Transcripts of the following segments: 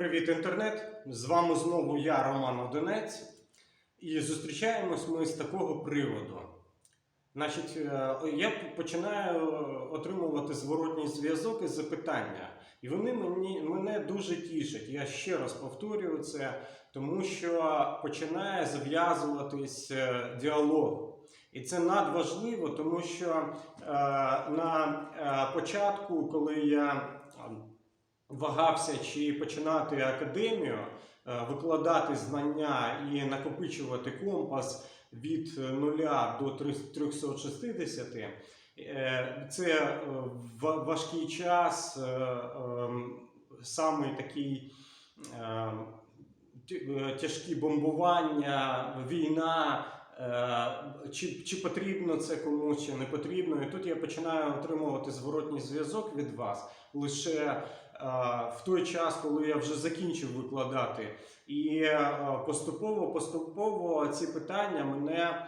Привіт, інтернет! З вами знову я, Роман Одинець, і зустрічаємось ми з такого приводу. Значить, е, я починаю отримувати зворотній зв'язок і запитання, і вони мені, мене дуже тішать. Я ще раз повторюю це, тому що починає зав'язуватись е, діалог. І це надважливо, тому що е, на е, початку, коли я е, вагався чи починати академію, е, викладати знання і накопичувати компас від 0 до 360, е, це е, важкий час, ем, самий такий тяжкі бомбування, війна. Чи, чи потрібно це комусь, чи не потрібно. І тут я починаю отримувати зворотній зв'язок від вас лише в той час, коли я вже закінчив викладати. І е, поступово, поступово ці питання мене е,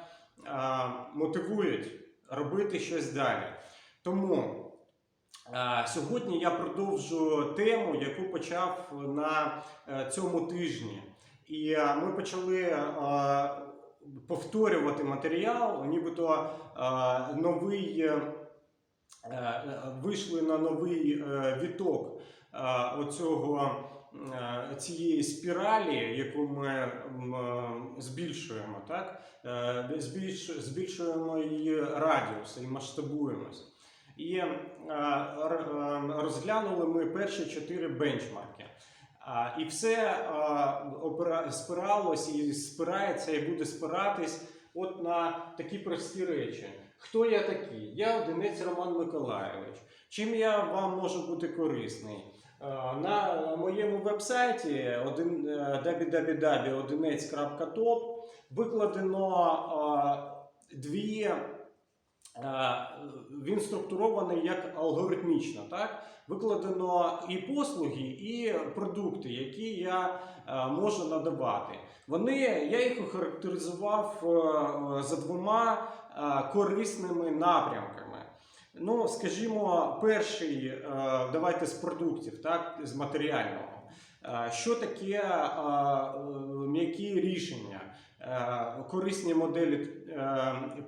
мотивують робити щось далі. Тому е, сьогодні я продовжу тему, яку почав на е, цьому тижні. І е, ми почали е, повторювати матеріал, нібито е, новий. е, е, Вийшли на новий е, віток е, оцього е, цієї спіралі, яку ми е, збільшуємо, так? Е, збільшуємо її радіус і масштабуємось. І е, е, розглянули ми перші чотири бенчмарки. І все е, спиралось і спирається, і буде спиратись от на такі прості речі. Хто я такий? Я одинець Роман Миколайович. Чим я вам можу бути корисний? Е, На моєму вебсайті е, викладено е, дві. Він структурований як алгоритмічно, так? Викладено і послуги, і продукти, які я можу надавати. Вони, я їх охарактеризував за двома корисними напрямками. Ну, скажімо, перший, е, давайте з продуктів, так, з матеріального. Е, Що таке е, м'які рішення, корисні моделі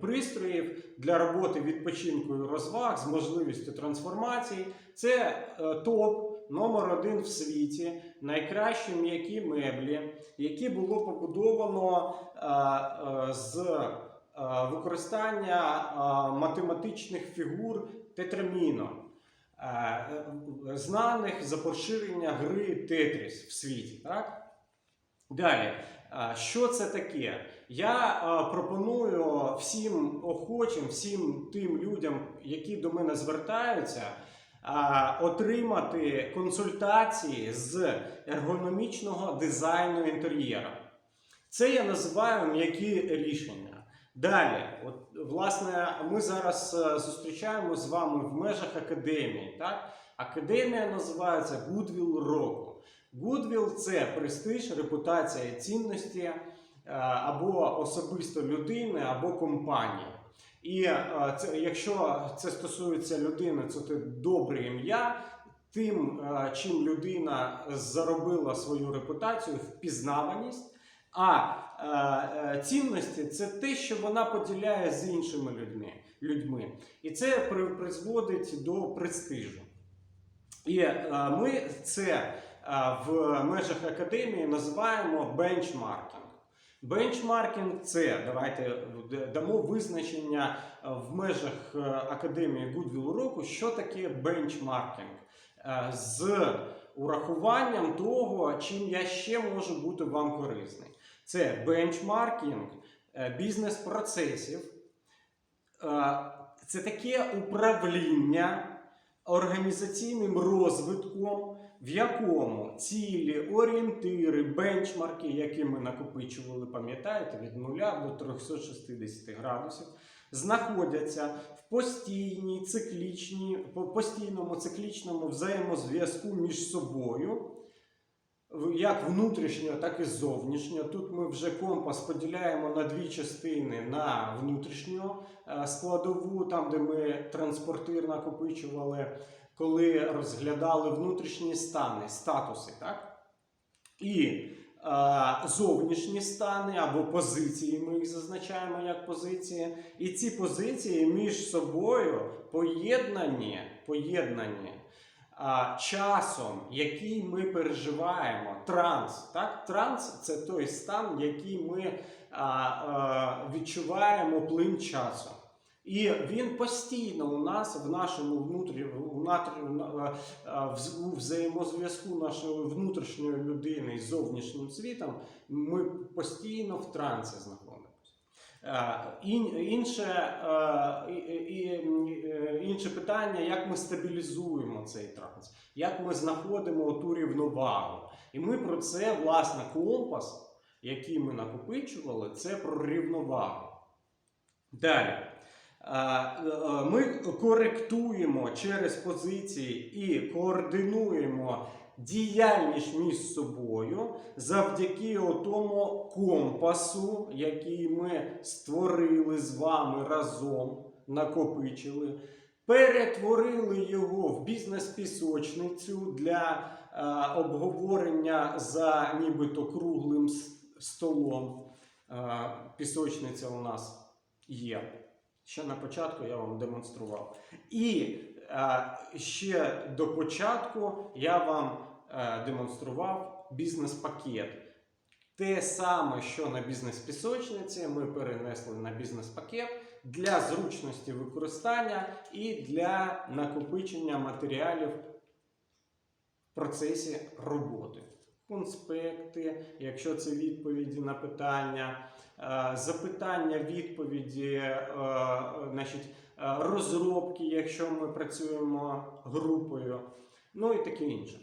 пристроїв для роботи відпочинку і розваг з можливістю трансформації? Це топ номер один в світі, найкращі м'які меблі, які було побудовано з використання е, математичних фігур тетраміно, е, е, знаних за поширення гри Тетріс в світі. Так? Далі, е, що це таке? Я е, пропоную всім охочим, всім тим людям, які до мене звертаються, е, отримати консультації з ергономічного дизайну інтер'єра. Це я називаю м'які рішення. Далі, от, власне, ми зараз е, зустрічаємося з вами в межах академії. Так? Академія називається Goodwill року. Goodwill – це престиж, репутація цінності е, або особисто людини, або компанії. І е, це, якщо це стосується людини, це те добре ім'я. Тим, е, чим людина заробила свою репутацію, впізнаваність. А е, е, цінності це те, що вона поділяє з іншими людьми. людьми. І це при- призводить до престижу. І е, ми це е, в межах академії називаємо бенчмаркінг. Бенчмаркінг це давайте дамо визначення е, в межах е, академії Goodwill року, що таке бенчмаркінг з урахуванням того, чим я ще можу бути вам корисний. Це бенчмаркінг е, бізнес-процесів, Е, це таке управління організаційним розвитком, в якому цілі, орієнтири, бенчмарки, які ми накопичували, пам'ятаєте, від 0 до 360 градусів, знаходяться в постійній циклічній, постійному циклічному взаємозв'язку між собою. Як внутрішньо, так і зовнішньо. Тут ми вже компас поділяємо на дві частини: на внутрішню е, складову, там, де ми транспортир накопичували, коли розглядали внутрішні стани, статуси, так? і зовнішні стани або позиції, ми їх зазначаємо як позиції. І ці позиції між собою поєднані, поєднані часом, який ми переживаємо, транс. Так? Транс це той стан, який ми відчуваємо плин часу. І він постійно у нас в нашому внутрі, у натр- в- взаємозв'язку нашої внутрішньої людини з зовнішнім світом, ми постійно в трансі знаходимося. Е, Інше, е, е, інше питання, як ми стабілізуємо цей транс, як ми знаходимо ту рівновагу. І ми про це, власне, компас, який ми накопичували, це про рівновагу. Далі. Е, е, Ми коректуємо через позиції і координуємо діяльність між собою завдяки тому компасу, який ми створили з вами разом, накопичили, перетворили його в бізнес-пісочницю для е, обговорення за нібито круглим столом. Пісочниця у нас є. Ще на початку я вам демонстрував. І е, ще до початку я вам е, демонстрував бізнес-пакет. Те саме, що на бізнес-пісочниці, ми перенесли на бізнес-пакет для зручності використання і для накопичення матеріалів в процесі роботи. Конспекти, якщо це відповіді на питання, е, запитання, відповіді, е, значить, е, розробки, якщо ми працюємо групою, ну і таке інше.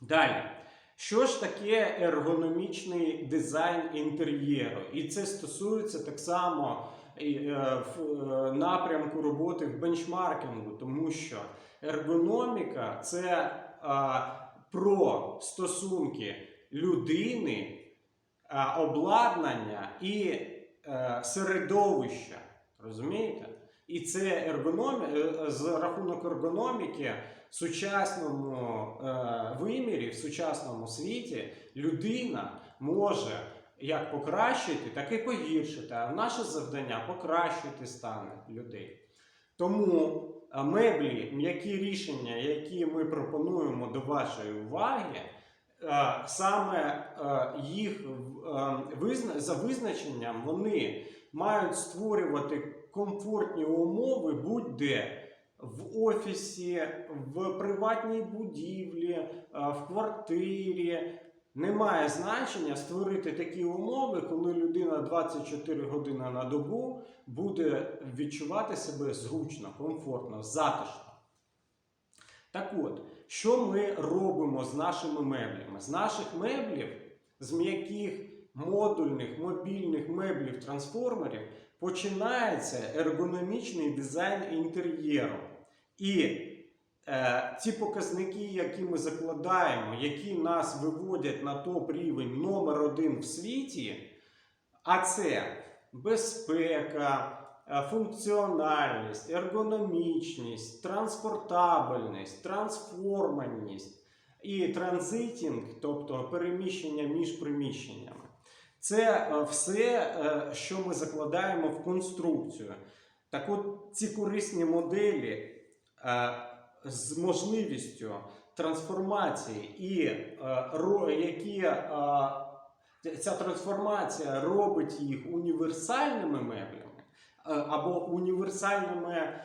Далі. Що ж таке ергономічний дизайн інтер'єру? І це стосується так само в напрямку роботи в бенчмаркінгу, тому що ергономіка це про стосунки людини, е, обладнання і е, середовища. Розумієте? І це ергономі... е, з рахунок ергономіки в сучасному вимірі, в сучасному світі людина може як покращити, так і погіршити. А наше завдання покращити стан людей. Тому меблі, м'які рішення, які ми пропонуємо до вашої уваги, е, саме е, їх е, за визначенням вони мають створювати комфортні умови будь-де в офісі, в приватній будівлі, в квартирі. Немає значення створити такі умови, коли людина 24 години на добу буде відчувати себе зручно, комфортно, затишно. Так от, що ми робимо з нашими меблями? З наших меблів, з м'яких модульних мобільних меблів трансформерів, починається ергономічний дизайн інтер'єру. І ці показники, які ми закладаємо, які нас виводять на топ рівень номер один в світі, а це безпека, е, функціональність, ергономічність, транспортабельність, трансформаність і транзитінг, тобто переміщення між приміщеннями. Це е, все, е, що ми закладаємо в конструкцію. Так от ці корисні моделі е, з можливістю трансформації і е, які е, ця трансформація робить їх універсальними меблями е, або універсальними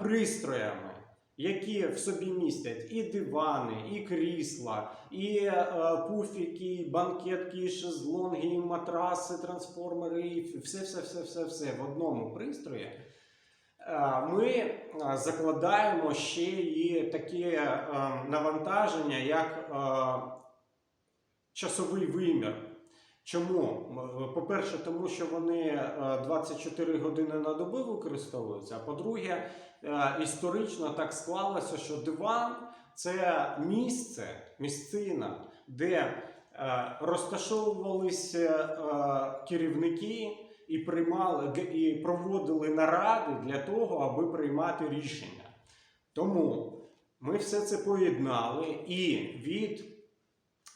пристроями, які в собі містять і дивани, і крісла, і е, пуфіки, і банкетки, і шезлонги, і матраси, трансформери, і все, все, все, все, все в одному пристрої. Е, Ми е, закладаємо ще і таке е, навантаження, як часовий вимір. Чому? По-перше, тому що вони е, 24 години на добу використовуються. А по-друге, історично так склалося, що диван це місце, місцина, де розташовувалися керівники і приймали і проводили наради для того, аби приймати рішення. Тому ми все це поєднали і від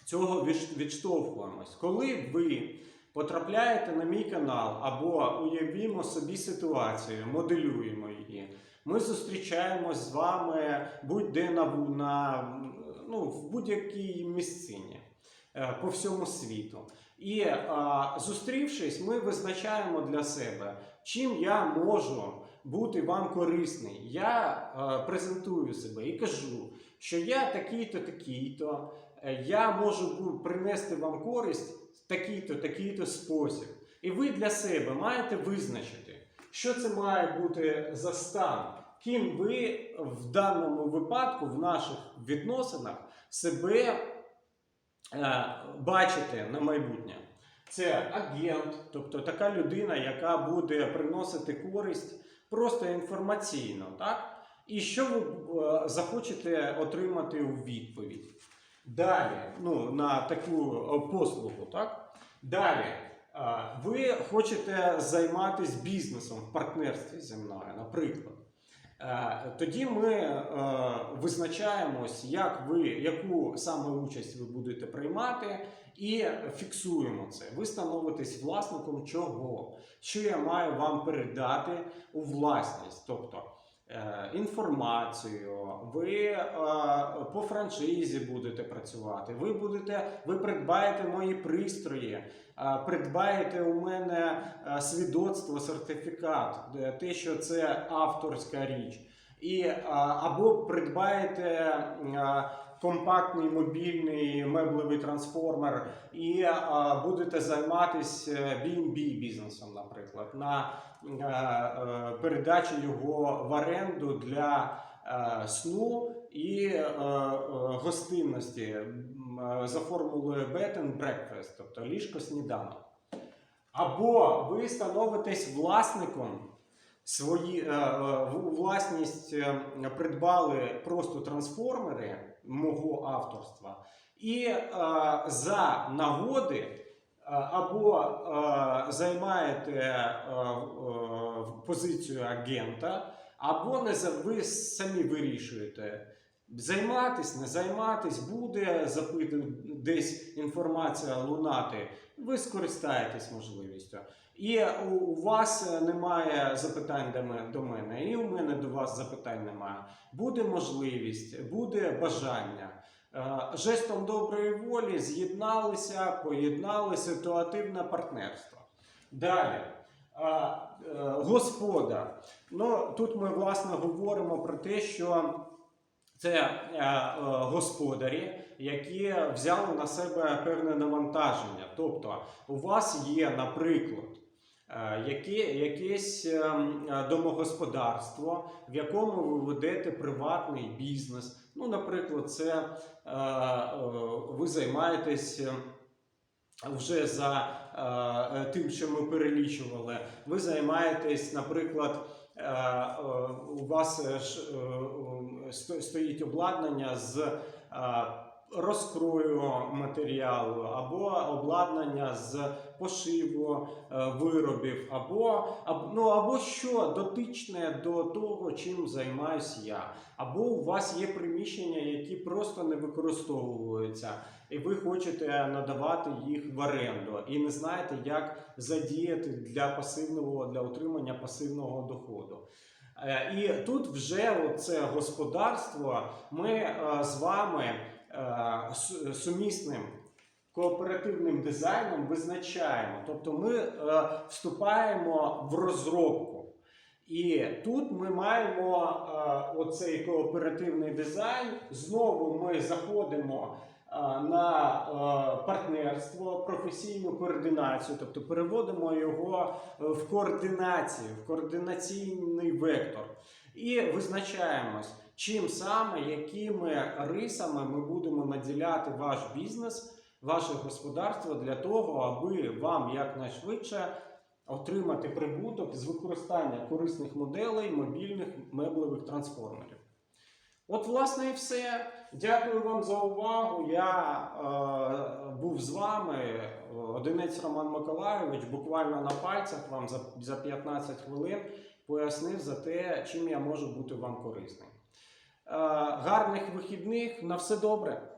цього відштовхуємось. Коли ви потрапляєте на мій канал або уявімо собі ситуацію, моделюємо її. Ми зустрічаємось з вами будь-де на, на ну, в будь-якій місцині е, по всьому світу. І а, зустрівшись, ми визначаємо для себе, чим я можу бути вам корисний. Я е, презентую себе і кажу, що я такий-то, такий-то, е, я можу принести вам користь такий-то, такий-то спосіб. І ви для себе маєте визначити, що це має бути за стан, ким ви в даному випадку, в наших відносинах, себе е, бачите на майбутнє. Це агент, тобто така людина, яка буде приносити користь просто інформаційно, так? І що ви е, захочете отримати у відповідь? Далі, ну, на таку е, послугу, так? Далі, ви хочете займатися бізнесом в партнерстві зі мною, наприклад. Е, Тоді ми е, визначаємось, як ви, яку саме участь ви будете приймати, і фіксуємо це. Ви становитесь власником чого, що я маю вам передати у власність, тобто е, інформацію, ви по франшизі будете працювати, ви будете, ви придбаєте мої пристрої, придбаєте у мене е, свідоцтво, сертифікат, е, те, що це авторська річ. І, е, або придбаєте е, компактний мобільний меблевий трансформер і е, будете займатися B&B бізнесом, наприклад, на е, е, передачі його в оренду для е, сну і е, е, гостинності е, за формулою bed and breakfast, тобто ліжко сніданок. Або ви становитесь власником свої е, е, власність е, придбали просто трансформери мого авторства, і е, за нагоди е, або е, займаєте е, е, позицію агента, або не ви самі вирішуєте. Займатись, не займатись, буде запити десь інформація лунати, ви скористаєтесь можливістю. І у, вас немає запитань до мене, і у мене до вас запитань немає. Буде можливість, буде бажання. Е, Жестом доброї волі з'єдналися, поєднали ситуативне партнерство. Далі. е, Господа. Ну, тут ми власне говоримо про те, що це е, господарі, які взяли на себе певне навантаження. Тобто, у вас є, наприклад, е, яке, якесь е, домогосподарство, в якому ви ведете приватний бізнес. Ну, наприклад, це ви займаєтесь. Вже за е, тим, що ми перелічували, ви займаєтесь, наприклад, е, у вас е, стоїть обладнання з е, розкрою матеріалу, або обладнання з пошиву е, виробів, або, ну, або що дотичне до того, чим займаюся я. Або у вас є приміщення, які просто не використовуються, і ви хочете надавати їх в оренду, і не знаєте, як задіяти для пасивного для отримання пасивного доходу. Е, І тут вже це господарство ми е, з вами е, сумісним кооперативним дизайном визначаємо. Тобто ми вступаємо в розробку. І тут ми маємо оцей кооперативний дизайн. Знову ми заходимо на е, партнерство, професійну координацію, тобто переводимо його е, в координацію, в координаційний вектор. І визначаємось, чим саме, якими рисами ми будемо наділяти ваш бізнес, ваше господарство для того, аби вам якнайшвидше отримати прибуток з використання корисних моделей мобільних меблевих трансформерів. От, власне, і все. Дякую вам за увагу. Я е, був з вами, одиниць Одинець Роман Миколайович, буквально на пальцях вам за, за 15 хвилин пояснив за те, чим я можу бути вам корисним. Е, гарних вихідних, на все добре.